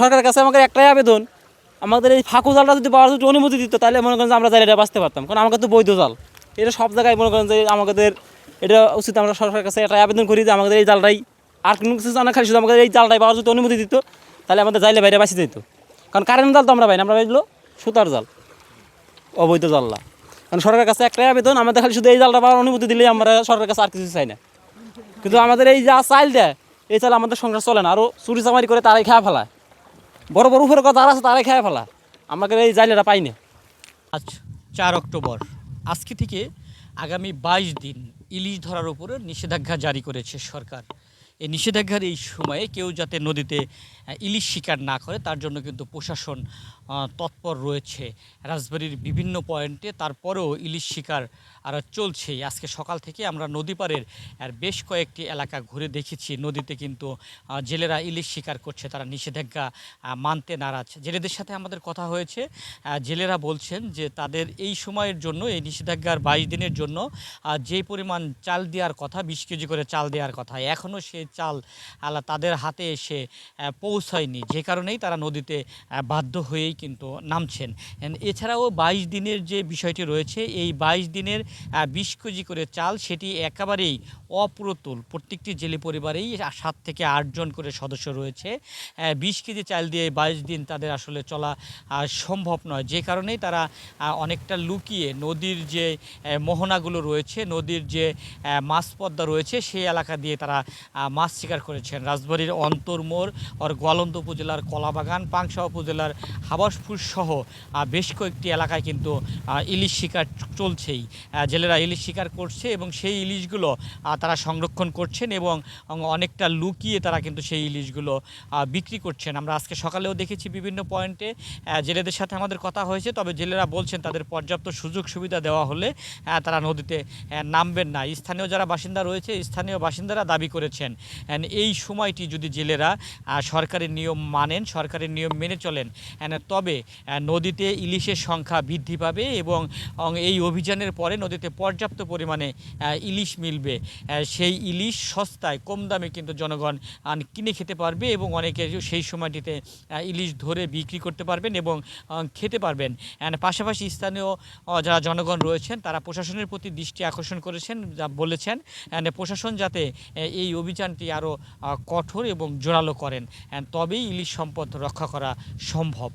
সরকারের কাছে আমাদের একটাই আবেদন, আমাদের এই ফাঁকু জালটা যদি পাওয়ার যদি অনুমতি দিত, তাহলে মনে করেন যে আমরা জালিটা বাঁচতে পারতাম। কারণ আমাদের তো বৈধ জাল। এটা সব জায়গায় মনে করেন যে আমাদের, এটা উচিত আমরা সরকারের কাছে একটা আবেদন করি যে আমাদের এই জালটাই, আর কোনো কিছু জানা খালি শুধু আমাদের এই জালটাই পাওয়ার যদি অনুমতি দিত, তাহলে আমাদের জাইলে বাইরে বাঁচি যেত কারণ কারেন্ট জাল তো আমরা পাই না, আমরা পাইলো সুতার জাল, অবৈধ জাললা কারণ সরকারের কাছে একটাই আবেদন, আমাদের খালি শুধু এই জালটা পাওয়ার অনুমতি দিলেই আমরা সরকারের কাছে আর কিছু চাই না। কিন্তু আমাদের এই যা চাইল দেয় এই চাল আমাদের সংসার চলে না আরও চুরি চামারি করে তারাই খেয়া ফেলায়। বড় বড় উপরে কথা আছে, তারাই খেয়ে ফেলা। আমাকে এই জায়গাটা পাই না। আজ চার অক্টোবর। আজকে থেকে আগামী বাইশ দিন ইলিশ ধরার উপরে নিষেধাজ্ঞা জারি করেছে সরকার। এই নিষেধাজ্ঞার এই সময়ে কেউ যাতে নদীতে ইলিশ শিকার না করে, তার জন্য কিন্তু প্রশাসন তৎপর রয়েছে। রাজবাড়ির বিভিন্ন পয়েন্টে তারপরেও ইলিশ শিকার আর চলছেই। আজকে সকাল থেকে আমরা নদী পাড়ের আর বেশ কয়েকটি এলাকা ঘুরে দেখেছি। নদীতে কিন্তু জেলেরা ইলিশ শিকার করছে, তারা নিষেধাজ্ঞা মানতে নারাজ। জেলেদের সাথে আমাদের কথা হয়েছে জেলেরা বলছেন যে তাদের এই সময়ের জন্য, এই নিষেধাজ্ঞার বাইশ দিনের জন্য যে পরিমাণ চাল দেওয়ার কথা, বিশ কেজি করে চাল দেওয়ার কথা, এখনও চাল আলা তাদের হাতে এসে পৌঁছায়নি। যে কারণেই তারা নদীতে বাধ্য হয়েই কিন্তু নামছেন। এছাড়াও বাইশ দিনের যে বিষয়টি রয়েছে এই বাইশ দিনের বিশ কেজি করে চাল সেটি একেবারেই অপ্রতুল। প্রত্যেকটি জেলে পরিবারেই সাত থেকে আটজন করে সদস্য রয়েছে। বিশ কেজি চাল দিয়ে বাইশ দিন তাদের আসলে চলা সম্ভব নয়। যে কারণেই তারা অনেকটা লুকিয়ে নদীর যে মোহনাগুলো রয়েছে নদীর যে আহ, মাছ পদ্মা রয়েছে সেই এলাকা দিয়ে তারা মাছ শিকার করেছেন। রাজবাড়ির অন্তর্মোড় ওর গোয়ালন্দ উপজেলার কলাবাগান পাংশা উপজেলার হাবাসপুর সহ বেশ কয়েকটি এলাকায় কিন্তু ইলিশ শিকার চলছেই। জেলেরা ইলিশ শিকার করছে এবং সেই ইলিশগুলো তারা সংরক্ষণ করছেন এবং অনেকটা লুকিয়ে তারা কিন্তু সেই ইলিশগুলো বিক্রি করছেন। আমরা আজকে সকালেও দেখেছি বিভিন্ন পয়েন্টে জেলেদের সাথে আমাদের কথা হয়েছে, তবে জেলেরা বলছেন তাদের পর্যাপ্ত সুযোগ সুবিধা দেওয়া হলে তারা নদীতে নামবেন না। স্থানীয় যারা বাসিন্দা রয়েছে, স্থানীয় বাসিন্দারা দাবি করেছেন And এই সময়টি যদি জেলেরা সরকারের নিয়ম মানেন, সরকারের নিয়ম মেনে চলেন তবে নদীতে ইলিশের সংখ্যা বৃদ্ধি পাবে এবং এই অভিযানের পরে নদীতে পর্যাপ্ত পরিমাণে ইলিশ মিলবে। সেই ইলিশ সস্তায় কম দামে কিন্তু জনগণ কিনে খেতে পারবে এবং অনেকে সেই সময়টিতে ইলিশ ধরে বিক্রি করতে পারবেন এবং খেতে পারবেন। অ্যান্ড পাশাপাশি স্থানীয় যারা জনগণ রয়েছেন, তারা প্রশাসনের প্রতি দৃষ্টি আকর্ষণ করেছেন, যা বলেছেন। And প্রশাসন যাতে এই এই অভিযানটি আরও কঠোর এবং জোরালো করেন। তবেই ইলিশ সম্পদ রক্ষা করা সম্ভব।